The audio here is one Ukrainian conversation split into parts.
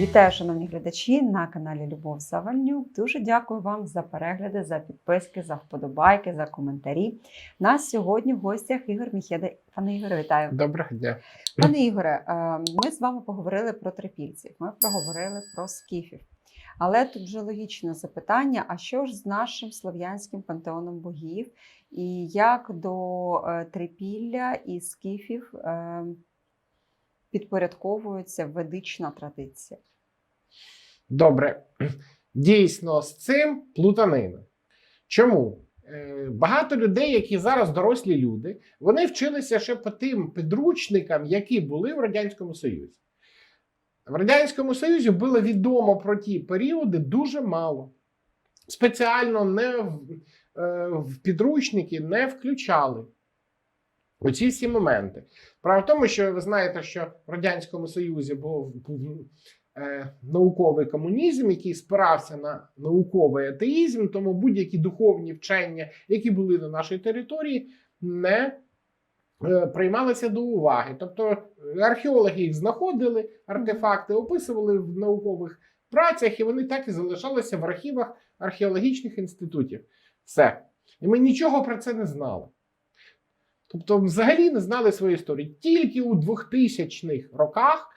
Вітаю, шановні глядачі на каналі Любов Савальнюк. Дуже дякую вам за перегляди, за підписки, за вподобайки, за коментарі. Нас сьогодні в гостях Ігор Міхеда. Пане Ігоре, вітаю. Доброго дня. Пане Ігоре, е, ми з вами поговорили про трипільців, ми проговорили про скіфів. Але тут вже логічне запитання: а що ж з нашим слов'янським пантеоном богів? І як до е, трипілля і скіфів е, підпорядковується ведична традиція? Добре. Дійсно, з цим плутанина. Чому? Е, Багато людей, які зараз дорослі люди, вони вчилися ще по тим підручникам, які були в Радянському Союзі. В Радянському Союзі було відомо про ті періоди дуже мало. Спеціально не в, е, в підручники не включали оці всі моменти. Справа в тому, що ви знаєте, що в Радянському Союзі був, був е, науковий комунізм, який спирався на науковий атеїзм, тому будь-які духовні вчення, які були на нашій території, не е, приймалися до уваги. Тобто е, археологи їх знаходили, артефакти описували в наукових працях, і вони так і залишалися в архівах археологічних інститутів. Все. І ми нічого про це не знали. Тобто, взагалі не знали свою історію. Тільки у 2000-х роках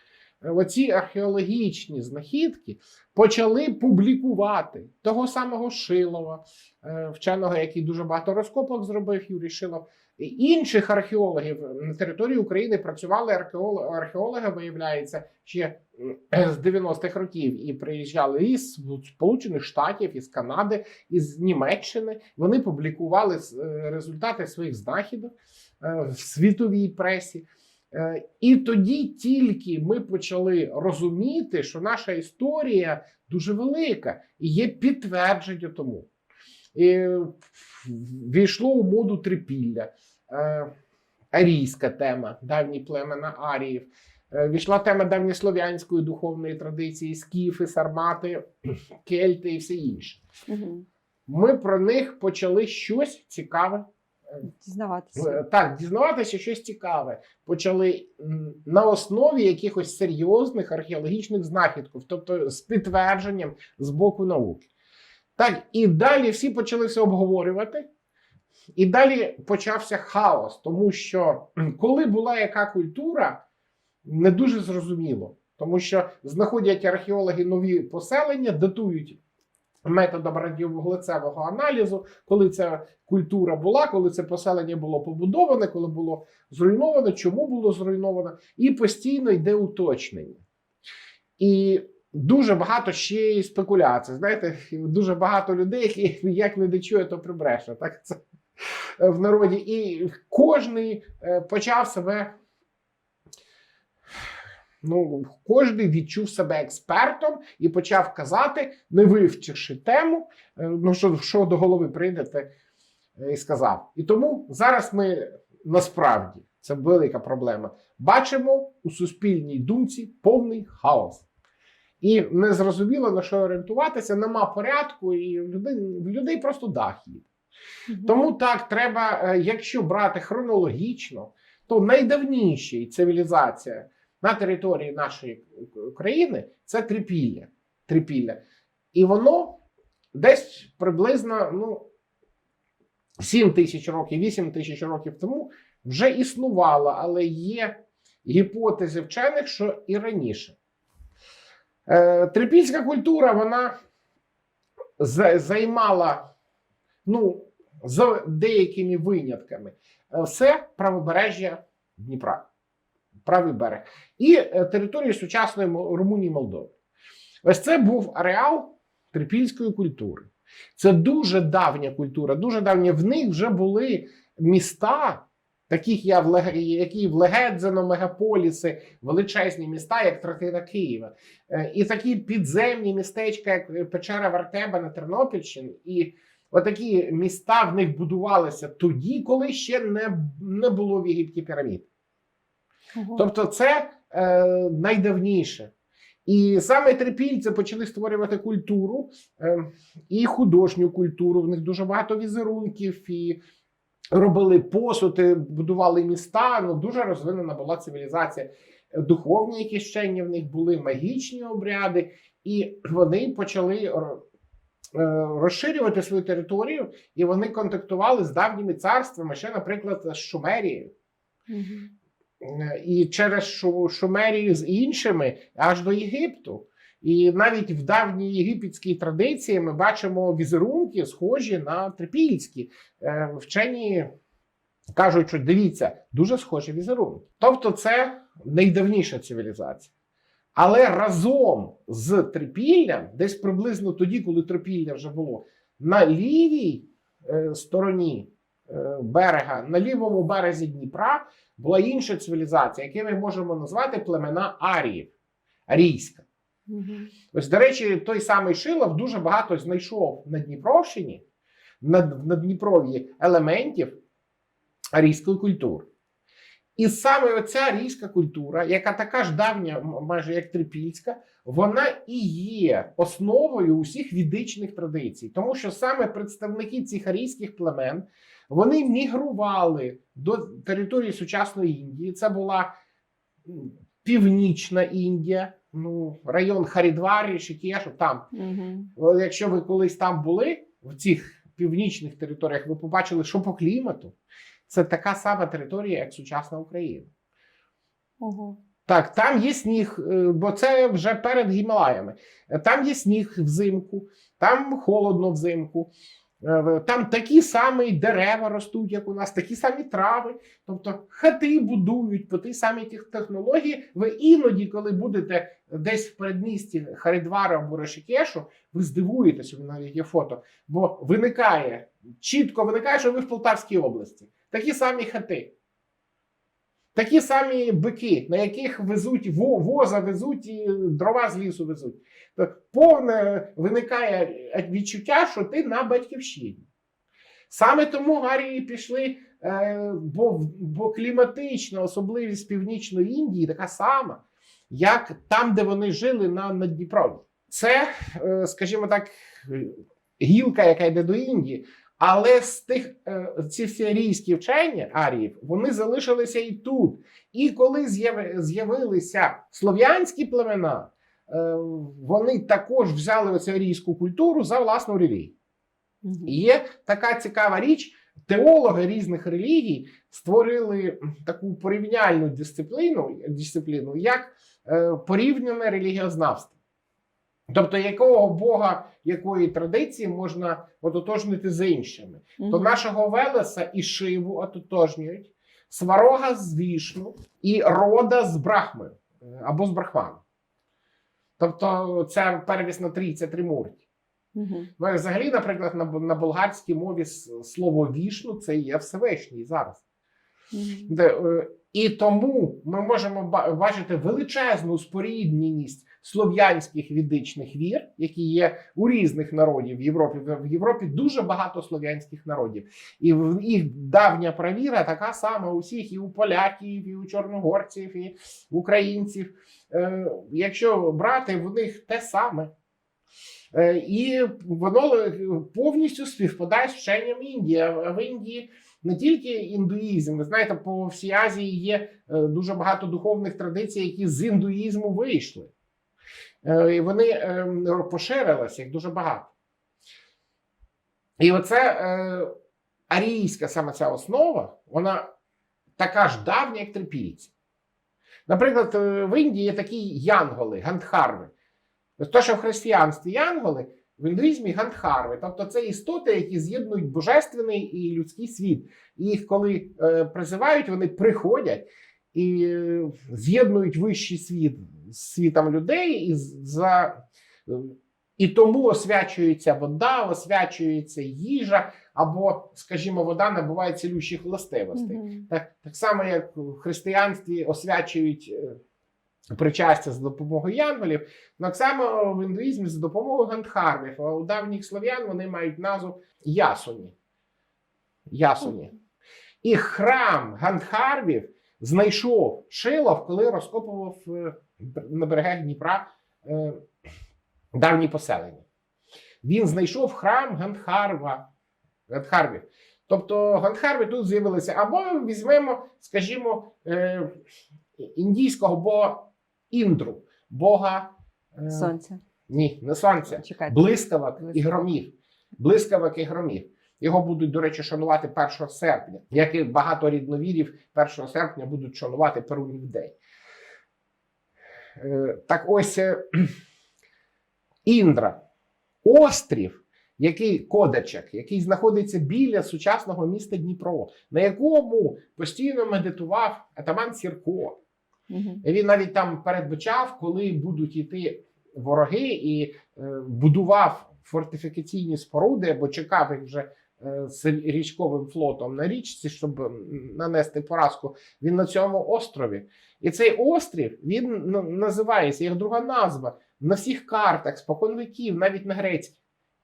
е, оці археологічні знахідки почали публікувати того самого Шилова, е, вченого, який дуже багато розкопок зробив, Юрій Шилов. І інших археологів на території України працювали археологи, археологи виявляється, ще е, з 90-х років і приїжджали із Сполучених Штатів, із Канади, із Німеччини. Вони публікували результати своїх знахідок в світовій пресі. Е, І тоді тільки ми почали розуміти, що наша історія дуже велика і є підтвердження тому. І війшло у моду трипілля, е, арійська тема, давні племена аріїв. Е, Війшла тема давньослов'янської духовної традиції, скіфи, сармати, кельти і все інше. Ми про них почали щось цікаве Дізнаватися. Е, Так, дізнаватися щось цікаве. Почали на основі якихось серйозних археологічних знахідків, тобто з підтвердженням з боку науки. Так, і далі всі почали все обговорювати, і далі почався хаос, тому що коли була яка культура, не дуже зрозуміло. Тому що знаходять археологи нові поселення, датують методом радіовуглецевого аналізу, коли ця культура була, коли це поселення було побудоване, коли було зруйновано, чому було зруйновано, і постійно йде уточнення. І дуже багато ще й спекуляцій. Знаєте, дуже багато людей, які як не дочує, то прибреше. Так це в народі. І кожний е, почав себе. Ну, кожен відчув себе експертом і почав казати, не вивчивши тему, е, ну що, що до голови прийдете е, і сказав. І тому зараз ми насправді це велика проблема. Бачимо у суспільній думці повний хаос. І не зрозуміло на що орієнтуватися, нема порядку, і в людей, в людей просто дах їде. Тому так треба, е, якщо брати хронологічно, то найдавніші цивілізація на території нашої країни це трипілля. трипілля. І воно десь приблизно ну, 7 тисяч років, 8 тисяч років тому вже існувало, але є гіпотези вчених, що і раніше. Е, трипільська культура вона займала, ну, за деякими винятками, е, все правобережжя Дніпра, правий берег, і е, територію сучасної Румунії і Молдови. Ось це був ареал трипільської культури. Це дуже давня культура, дуже давня. В них вже були міста, таких які в Легедзено, мегаполіси, величезні міста, як третина Києва, Е, і такі підземні містечка, як Печера Вартеба на Тернопільщині. І отакі міста в них будувалися тоді, коли ще не, не було в Єгипті пірамід. Ого. Тобто, це е, найдавніше. І саме трипільці почали створювати культуру е, і художню культуру. В них дуже багато візерунків і робили посуд, е, будували міста. Ну дуже розвинена була цивілізація. Духовні якісь вчення в них були, магічні обряди, і вони почали е, розширювати свою територію, і вони контактували з давніми царствами, ще, наприклад, з Шумерією. Е, і через Шумерію з іншими аж до Єгипту. І навіть в давній єгипетській традиції ми бачимо візерунки, схожі на трипільські. Е, Вчені кажуть, що дивіться, дуже схожі візерунки. Тобто, це найдавніша цивілізація. Але разом з трипіллям, десь приблизно тоді, коли трипілля вже було, на лівій е, стороні е, берега, на лівому березі Дніпра, була інша цивілізація, яку ми можемо назвати племена Аріїв, арійська. Ось, до речі, той самий Шилов дуже багато знайшов на Дніпровщині, на, на Дніпрові елементів арійської культури. І саме оця арійська культура, яка така ж давня, майже як трипільська, вона і є основою усіх відичних традицій, тому що саме представники цих арійських племен вони мігрували до території сучасної Індії. Це була північна Індія, ну район Харідварі, Шикешу, там. О, Якщо ви колись там були в цих північних територіях, ви побачили, що по клімату це така сама територія, як сучасна Україна. Ого. Так, там є сніг, е, бо це вже перед Гімалаями. Там є сніг взимку, там холодно взимку. Е, Там такі самі дерева ростуть, як у нас, такі самі трави. Тобто хати будують по тій самій технології. Ви іноді, коли будете десь в передмісті Харидвара або Рашікешу, ви здивуєтеся, у навіть є фото, бо виникає, чітко виникає, що ви в Полтавській області. Такі самі хати. Такі самі бики, на яких везуть воза везуть і дрова з лісу везуть. То повне виникає відчуття, що ти на батьківщині. Саме тому Арії пішли, е, бо, бо кліматична особливість Північної Індії така сама, як там, де вони жили на, на Дніпрові. Це, е, скажімо так, гілка, яка йде до Індії. Але з тих е, ці всі арійські вчення аріїв вони залишилися і тут. І коли з'явилися слов'янські племена, е, вони також взяли оцю арійську культуру за власну релігію. І Є така цікава річ. Теологи різних релігій створили таку порівняльну дисципліну, дисципліну як е, порівняне релігіознавство. Тобто, якого Бога, якої традиції можна ототожнити з іншими. То нашого Велеса і Шиву ототожнюють, Сварога з Вішну і Рода з Брахми е, або з Брахманом. Тобто, це перевіс на трійця Тримурті. Мгм. Ну, взагалі, наприклад, на, на болгарській мові слово вішну це є Всевишній зараз. Де, е, і тому ми можемо бачити величезну спорідненість слов'янських відичних вір, які є у різних народів в Європі. В Європі дуже багато слов'янських народів, і їх давня правіра така сама у всіх, і у поляків, і у чорногорців, і українців. Е, Якщо брати, в них те саме. Е, І воно е, повністю співпадає з вченням Індії. А в Індії не тільки індуїзм, ви знаєте, по всій Азії є дуже багато духовних традицій, які з індуїзму вийшли. Е, І вони е, поширилися, їх дуже багато. І оце е, арійська саме ця основа, вона така ж давня, як трипільці. Наприклад, в Індії є такі янголи, гандхарви. То, що в християнстві янголи, в індуїзмі гандхарви. Тобто це істоти, які з'єднують божественний і людський світ. І їх, коли призивають, вони приходять і з'єднують вищий світ світом людей, і, за, і тому освячується вода, освячується їжа, або, скажімо, вода набуває цілющих властивостей. Мгм. Так, так само, як в християнстві освячують е, причастя за допомогою янголів, так само в індуїзмі за допомогою гандхарвів. А у давніх слов'ян вони мають назву Ясуні. Ясуні. І храм гандхарвів знайшов Шилов, коли розкопував е, на берегах Дніпра е, давні поселення. Він знайшов храм Гандхарва, Гандхарвів. Тобто Гандхарви тут з'явилися. Або візьмемо, скажімо, е, індійського бога Індру, бога Сонце. ні, не сонця, Чекайте. блискавок і громів. Блискавок і громів. Його будуть, до речі, шанувати 1 серпня, як і багато рідновірів 1 серпня будуть шанувати Перунів день. Е, Так ось е, Індра, острів, який кодачек, який знаходиться біля сучасного міста Дніпро, на якому постійно медитував атаман Сірко. Мгм. Він навіть там передбачав, коли будуть йти вороги, і е, будував фортифікаційні споруди, або чекав їх вже з річковим флотом на річці, щоб нанести поразку. Він на цьому острові. І цей острів він називається як друга назва на всіх картах, спокон віків, навіть на грецьких.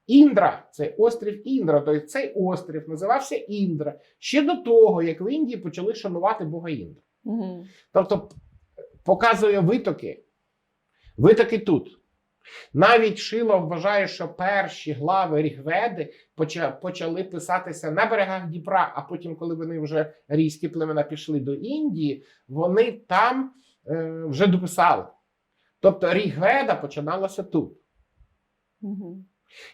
Індра, це острів Індра. Тобто цей острів називався Індра ще до того, як в Індії почали шанувати Бога Індра. Мгм. Тобто показує витоки. Витоки тут. Навіть Шило вважає, що перші глави Рігведи почали писатися на берегах Дніпра, а потім, коли вони вже рійські племена пішли до Індії, вони там е, вже дописали. Тобто Рігведа починалася тут.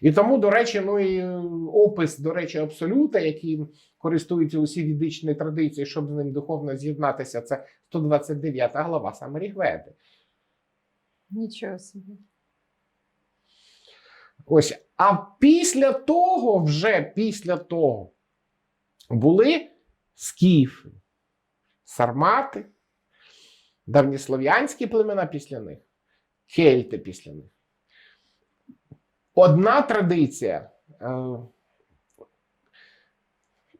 І тому, до речі, ну і е, опис, до речі, абсолюта, яким користуються усі відичні традиції, щоб з ним духовно з'єднатися, це 129 глава саме Рігведи. Нічого собі. Ось. А після того, вже після того, були скіфи, сармати, давніслов'янські племена після них, кельти після них. Одна традиція е,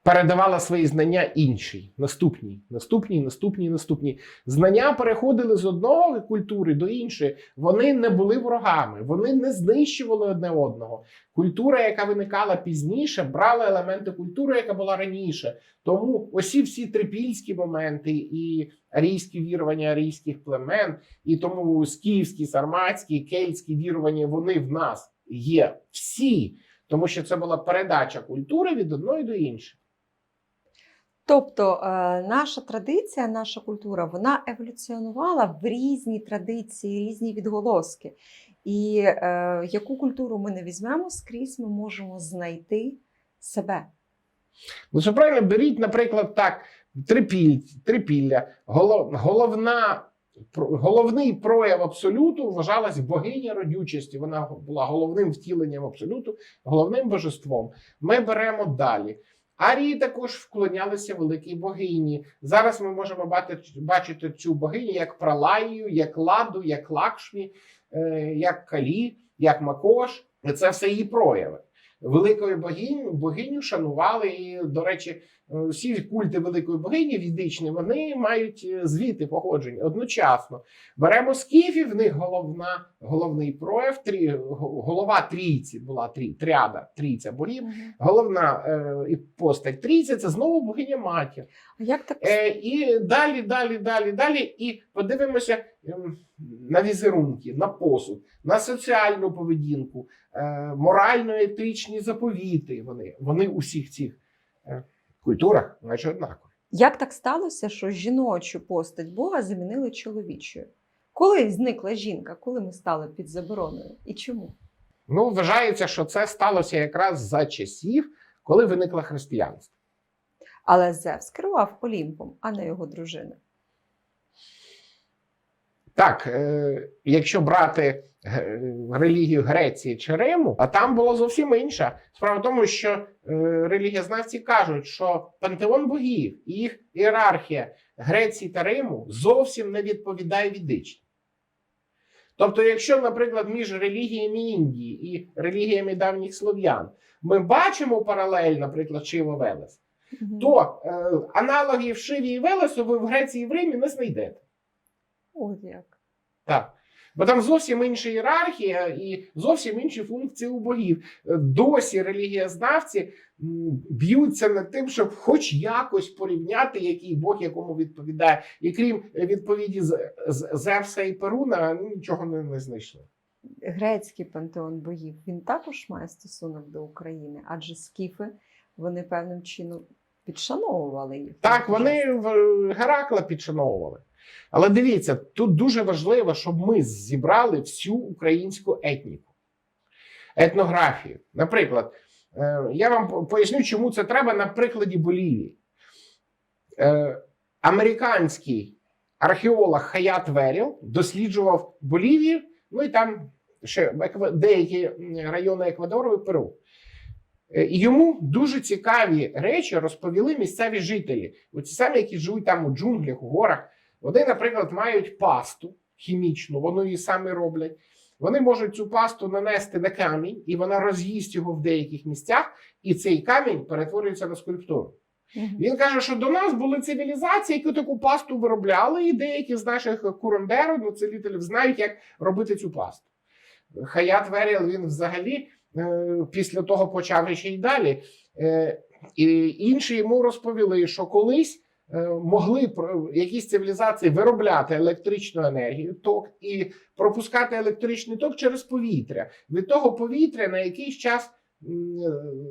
передавала свої знання іншій, наступній, наступній, наступній, наступній. Знання переходили з одного культури до іншої. Вони не були ворогами, вони не знищували одне одного. Культура, яка виникала пізніше, брала елементи культури, яка була раніше. Тому осі всі трипільські моменти і арійські вірування арійських племен, і тому скіфські, сарматські, кельтські вірування вони в нас є всі, тому що це була передача культури від одної до іншої. Тобто е, наша традиція, наша культура, вона еволюціонувала в різні традиції, різні відголоски. І е, яку культуру ми не візьмемо, скрізь ми можемо знайти себе. Ну, що правильно, беріть, наприклад, так, трипіль, трипілля, голов, головна, головний прояв абсолюту вважалась богиня родючості. Вона була головним втіленням абсолюту, головним божеством. Ми беремо далі. Арії також вклонялися великій богині. Зараз ми можемо бачити цю богиню як Пралаю, як Ладу, як Лакшмі, е, як Калі, як Макош. Це все її прояви. Великою богиню, богиню шанували. І, до речі, е, всі культи великої богині відичні, вони мають е, звіти походження одночасно. Беремо скіфів, в них головна, головний прояв, трі, голова трійці була трі, тріада, трійця богів. Головна е, постать трійця це знову богиня матір. А як так Е, і далі, далі, далі, далі. І подивимося на візерунки, на посуд, на соціальну поведінку, е, морально-етичні заповіти. Вони, вони у всіх цих е, культурах майже однакові. Як так сталося, що жіночу постать Бога замінили чоловічою? Коли зникла жінка, коли ми стали під забороною? І чому? Ну, вважається, що це сталося якраз за часів, коли виникло християнство. Але Зевс керував Олімпом, а не його дружина. Так, е, якщо брати е, релігію Греції чи Риму, а там було зовсім інша. Справа в тому, що е, релігієзнавці кажуть, що пантеон богів і їх ієрархія Греції та Риму зовсім не відповідає відичній. Тобто, якщо, наприклад, між релігіями Індії і релігіями давніх слов'ян ми бачимо паралель, наприклад, Шива Велес, Мгм. то е, аналогів Шиві і Велесу ви в Греції і в Римі не знайдете. От як. Так. Бо там зовсім інша ієрархія і зовсім інші функції у богів. Е, Досі релігієзнавці б'ються над тим, щоб хоч якось порівняти, який Бог якому відповідає. І крім відповіді з, з Зевса і Перуна, ну, нічого не, не знайшли. Грецький пантеон богів він також має стосунок до України, адже скіфи вони певним чином підшановували їх. Так, вони Геракла підшановували. Але дивіться, тут дуже важливо, щоб ми зібрали всю українську етніку, етнографію. Наприклад, е, я вам поясню, чому це треба на прикладі Болівії. Е, Американський археолог Хаят Веріл досліджував Болівію, ну і там ще деякі райони Еквадору і Перу. Е, йому дуже цікаві речі розповіли місцеві жителі. Оці самі, які живуть там у джунглях, у горах. Вони, наприклад, мають пасту хімічну, вони її самі роблять. Вони можуть цю пасту нанести на камінь, і вона роз'їсть його в деяких місцях, і цей камінь перетворюється на скульптуру. Він каже, що до нас були цивілізації, які таку пасту виробляли, і деякі з наших курандерів, ну, целителів, знають, як робити цю пасту. Хаят Веріл він взагалі е, після того почав ще й далі. Е, і інші йому розповіли, що колись могли про- якісь цивілізації виробляти електричну енергію, ток і пропускати електричний ток через повітря. Від того повітря на якийсь час е,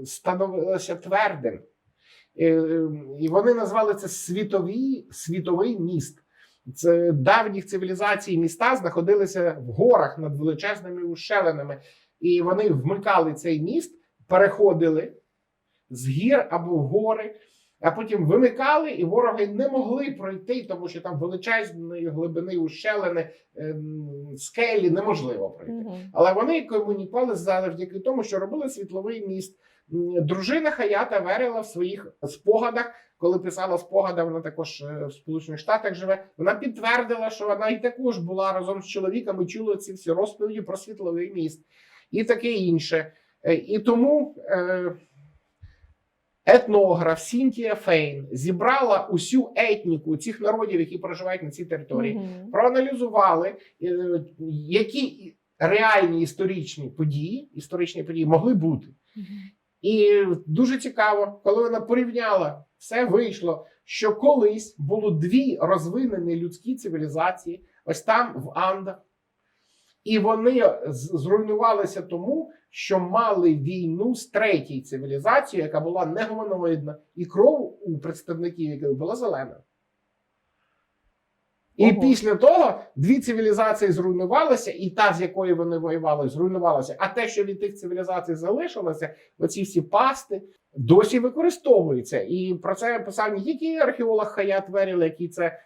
становилося твердим. Е, І вони назвали це світовий, світовий міст. Це давніх цивілізацій міста знаходилися в горах над величезними ущелинами, і вони вмикали цей міст, переходили з гір або в гори, а потім вимикали, і вороги не могли пройти, тому що там величезної глибини ущелини, ем, скелі неможливо пройти. Мгм. Але вони комунікували завдяки тому, що робили світловий міст. Дружина Хаята Верила в своїх спогадах, коли писала спогади, вона також е, в Сполучених Штатах живе. Вона підтвердила, що вона і також була разом з чоловіком і чула ці всі розповіді про світловий міст і таке інше. Е, І тому е, етнограф Сінтія Фейн зібрала усю етніку цих народів, які проживають на цій території Мгм. проаналізували, е, які реальні історичні події, історичні події могли бути. І дуже цікаво, коли вона порівняла, все вийшло, що колись було дві розвинені людські цивілізації, ось там в Андах. І вони зруйнувалися тому, що мали війну з третьою цивілізацією, яка була негуманоїдна, і кров у представників якої була зелена. І Ого. після того дві цивілізації зруйнувалися, і та, з якою вони воювали, зруйнувалася. А те, що від тих цивілізацій залишилося, оці всі пасти досі використовуються. І про це писав не тільки археолог Хаят Веріл, який це е,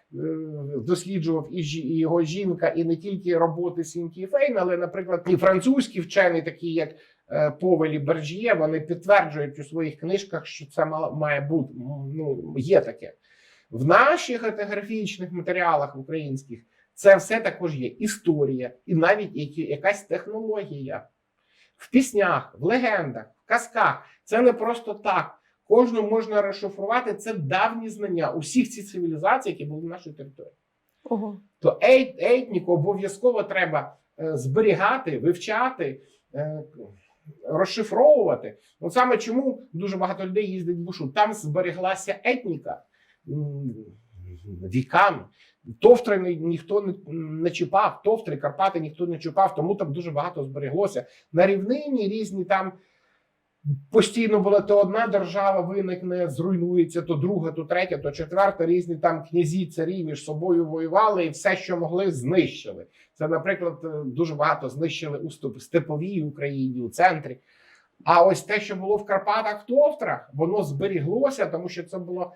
досліджував, і, його жінка, і не тільки роботи Сінті Фейн, але, наприклад, і французькі вчені, такі як е, Повелі Бержіє, вони підтверджують у своїх книжках, що це має бути. Ну, є таке. В наших етнографічних матеріалах українських це все також є історія і навіть які- якась технологія. В піснях, в легендах, в казках. Це не просто так. Кожну можна розшифрувати. Це давні знання усіх цих цивілізацій, які були в нашій території. Ого. То ет- етніку обов'язково треба е, зберігати, вивчати, е, розшифровувати. Ну саме чому дуже багато людей їздить в бушу. Там збереглася етніка віками. Товстри ні- ніхто не, не чіпав, товстри, Карпати ніхто не чіпав, тому там дуже багато збереглося. На рівнині різні там постійно була то одна держава виникне, зруйнується, то друга, то третя, то четверта. Різні там князі, царі між собою воювали і все, що могли, знищили. Це, наприклад, е, дуже багато знищили у степовій Україні, у центрі. А ось те, що було в Карпатах в Товтрах, воно зберіглося, тому що це було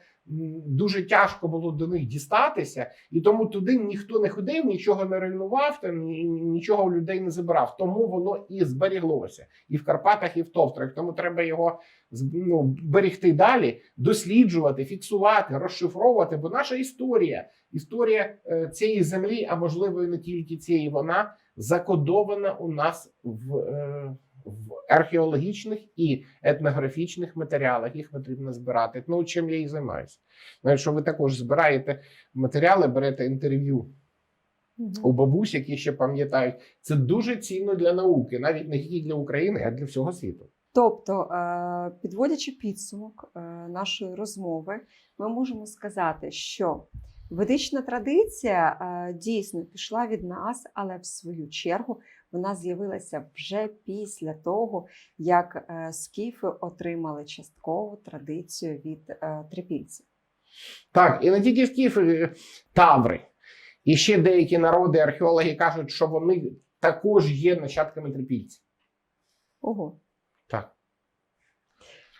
дуже тяжко було до них дістатися, і тому туди ніхто не ходив, нічого не руйнував, нічого у людей не забирав. Тому воно і зберіглося і в Карпатах, і в Товтрах. Тому треба його ну, берегти далі, досліджувати, фіксувати, розшифровувати. Бо наша історія, історія е, цієї землі, а можливо, і не тільки цієї, вона закодована у нас в. В археологічних і етнографічних матеріалах їх потрібно збирати. Ну, чим я і займаюся. Ну, Якщо ви також збираєте матеріали, берете інтерв'ю у бабусь, які ще пам'ятають, це дуже цінно для науки, навіть не тільки для України, а для всього світу. Тобто, е, підводячи підсумок е, нашої розмови, ми можемо сказати, що ведична традиція е, дійсно пішла від нас, але в свою чергу вона з'явилася вже після того, як е, скіфи отримали часткову традицію від е, трипільців. Так, і не тільки скіфи, таври. І ще деякі народи, археологи кажуть, що вони також є нащадками трипільців. Ого.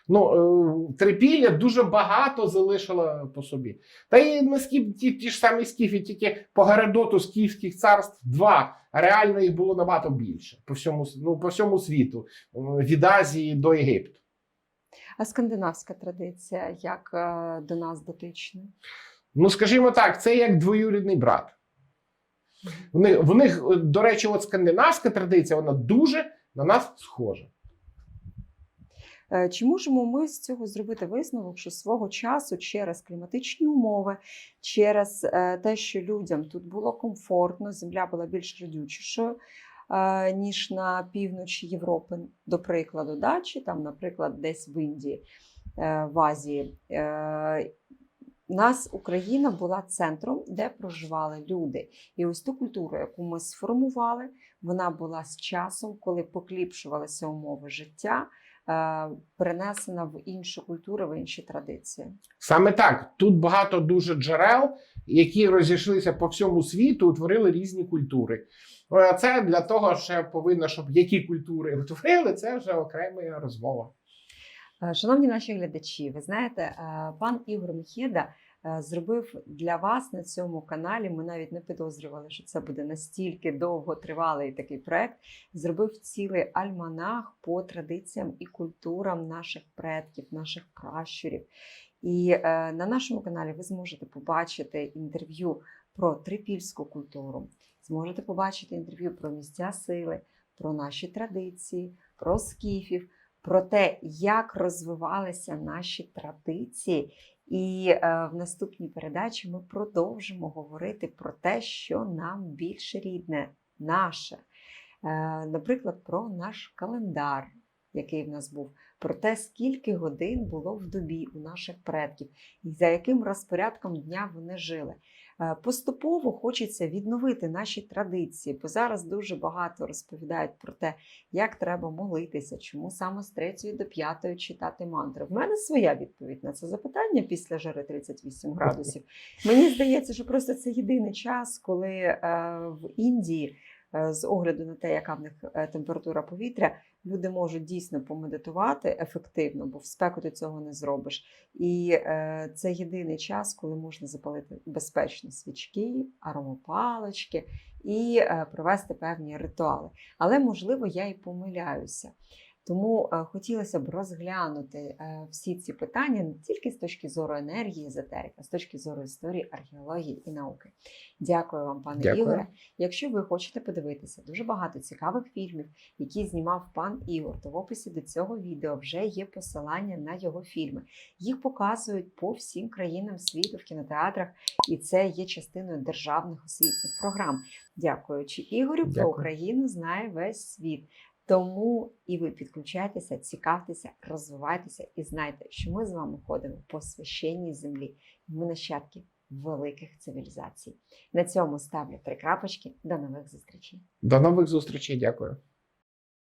Ну, е, трипілля дуже багато залишила по собі. Та і на скіф, ті, ті ж самі скіфи, тільки по Геродоту скіфських царств два. Реально їх було набагато більше по всьому, ну, по всьому світу, е, від Азії до Єгипту. А скандинавська традиція як е, до нас дотична? Ну, скажімо так, це як двоюрідний брат. В них, в них, до речі, от скандинавська традиція, вона дуже на нас схожа. Е, Чи можемо ми з цього зробити висновок, що свого часу через кліматичні умови, через е, те, що людям тут було комфортно, земля була більш родючішою, е, ніж на півночі Європи, до прикладу, да? чи там, наприклад, десь в Індії, в Азії. У нас Україна була центром, де проживали люди. І ось ту культуру, яку ми сформували, вона була з часом, коли покліпшувалися умови життя, перенесена в іншу культуру, в інші традиції. Саме так, тут багато дуже джерел, які розійшлися по всьому світу, утворили різні культури. А це для того, що повинно, щоб які культури утворили, це вже окрема розмова. Е, Шановні наші глядачі, ви знаєте, е, пан Ігор Міхєда е, зробив для вас на цьому каналі. Ми навіть не підозрювали, що це буде настільки довготривалий такий проект. Зробив цілий альманах по традиціям і культурам наших предків, наших пращурів. І е, на нашому каналі ви зможете побачити інтерв'ю про трипільську культуру, зможете побачити інтерв'ю про місця сили, про наші традиції, про скіфів про те, як розвивалися наші традиції. І е, в наступній передачі ми продовжимо говорити про те, що нам більше рідне, наше. Е, наприклад, про наш календар, який в нас був, про те, скільки годин було в добі у наших предків, і за яким розпорядком дня вони жили. Е, Поступово хочеться відновити наші традиції, бо зараз дуже багато розповідають про те, як треба молитися, чому саме з 3 до 5 читати мантри. В мене своя відповідь на це запитання після жари 38 градусів. Мені здається, що просто це єдиний час, коли е, в Індії, е, з огляду на те, яка в них температура повітря, люди можуть дійсно помедитувати ефективно, бо в спеку ти цього не зробиш. І е, це єдиний час, коли можна запалити безпечно свічки, аромопалочки і е, провести певні ритуали. Але можливо я і помиляюся. Тому е, хотілося б розглянути е, всі ці питання не тільки з точки зору енергії, езотерики, а з точки зору історії, археології і науки. Дякую вам, пане Дякую. Ігоре. Якщо ви хочете подивитися дуже багато цікавих фільмів, які знімав пан Ігор, то в описі до цього відео вже є посилання на його фільми. Їх показують по всім країнам світу в кінотеатрах, і це є частиною державних освітніх програм. Дякуючи Ігорю, про Україну знає весь світ. Тому і ви підключайтеся, цікавтеся, розвивайтеся і знайте, що ми з вами ходимо по священній землі. Ми нащадки великих цивілізацій. На цьому ставлю три крапочки. До нових зустрічей. До нових зустрічей, дякую.